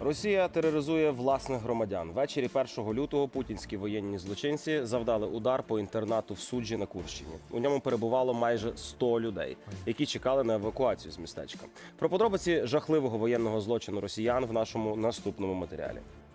Росія тероризує власних громадян. Ввечері 1 лютого путінські воєнні злочинці завдали удар по інтернату в суджі на Курщині. У ньому перебувало майже 100 людей, які чекали на евакуацію з містечка. Про подробиці жахливого воєнного злочину росіян в нашому наступному матеріалі. –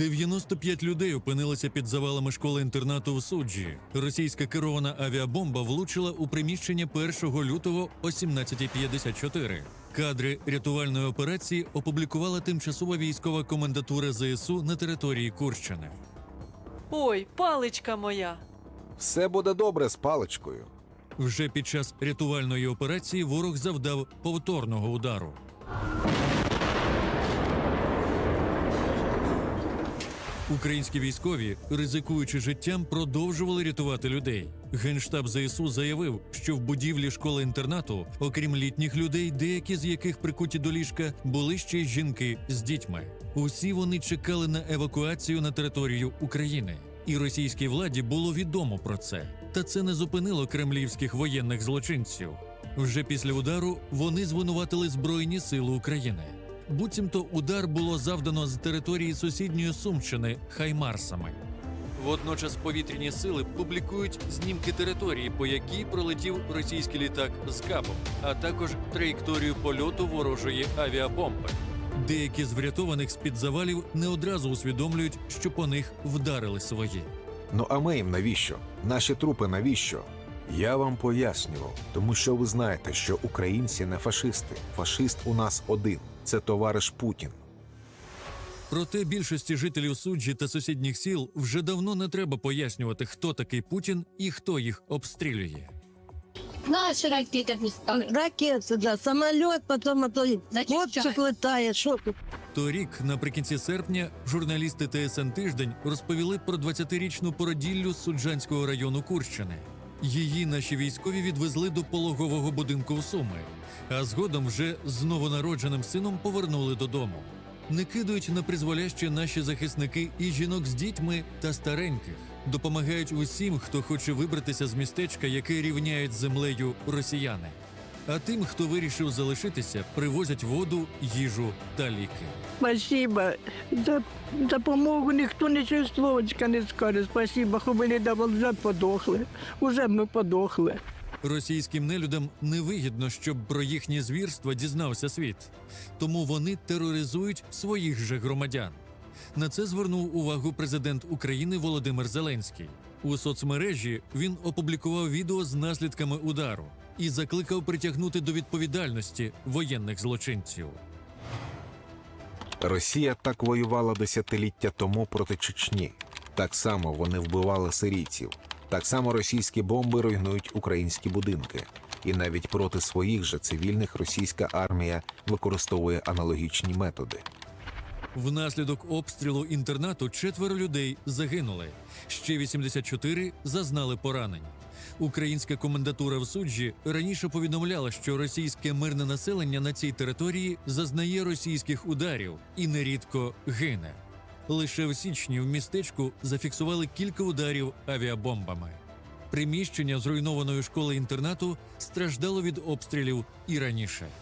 95 людей опинилися під завалами школи-інтернату в суджі. Російська керована авіабомба влучила у приміщення 1 лютого о 17.54. Кадри рятувальної операції опублікувала тимчасова військова комендатура ЗСУ на території Курщини. Ой, паличка моя. Все буде добре з паличкою. Вже під час рятувальної операції ворог завдав повторного удару. Українські військові, ризикуючи життям, продовжували рятувати людей. Генштаб ЗСУ заявив, що в будівлі школи-інтернату, окрім літніх людей, деякі з яких прикуті до ліжка, були ще й жінки з дітьми. Усі вони чекали на евакуацію на територію України. І російській владі було відомо про це. Та це не зупинило кремлівських воєнних злочинців. Вже після удару вони звинуватили Збройні Сили України. Буцімто удар було завдано з території сусідньої Сумщини Хаймарсами. Водночас повітряні сили публікують знімки території, по якій пролетів російський літак з кабом, а також траєкторію польоту ворожої авіабомби. Деякі з врятованих з-під завалів не одразу усвідомлюють, що по них вдарили свої. Ну а ми їм навіщо? Наші трупи навіщо? Я вам пояснював, тому що ви знаєте, що українці не фашисти. Фашист у нас один це товариш Путін. Проте більшості жителів суджі та сусідніх сіл вже давно не треба пояснювати, хто такий Путін і хто їх обстрілює. Наші ракети. Ракети, да, самоліт, потім хлопчик летає, що тут? Торік, наприкінці серпня, журналісти ТСН Тиждень розповіли про 20-річну породіллю Суджанського району Курщини. Її наші військові відвезли до пологового будинку в Суми, а згодом вже з новонародженим сином повернули додому. Не кидають на призволяще наші захисники і жінок з дітьми та стареньких. Допомагають усім, хто хоче вибратися з містечка, яке рівняють з землею росіяни. А тим, хто вирішив залишитися, привозять воду, їжу та ліки. Спасибо. За допомогу ніхто нічого словочка не скаже. Спасибо, хоч би не давали, вже подохли. Уже ми подохли. Російським нелюдам невигідно, щоб про їхні звірства дізнався світ, тому вони тероризують своїх же громадян. На це звернув увагу президент України Володимир Зеленський. У соцмережі він опублікував відео з наслідками удару і закликав притягнути до відповідальності воєнних злочинців. Росія так воювала десятиліття тому проти Чечні. Так само вони вбивали сирійців. Так само російські бомби руйнують українські будинки. І навіть проти своїх же цивільних російська армія використовує аналогічні методи. Внаслідок обстрілу інтернату четверо людей загинули. Ще 84 зазнали поранень. Українська комендатура в суджі раніше повідомляла, що російське мирне населення на цій території зазнає російських ударів і нерідко гине. Лише в січні в містечку зафіксували кілька ударів авіабомбами. Приміщення зруйнованої школи інтернату страждало від обстрілів і раніше.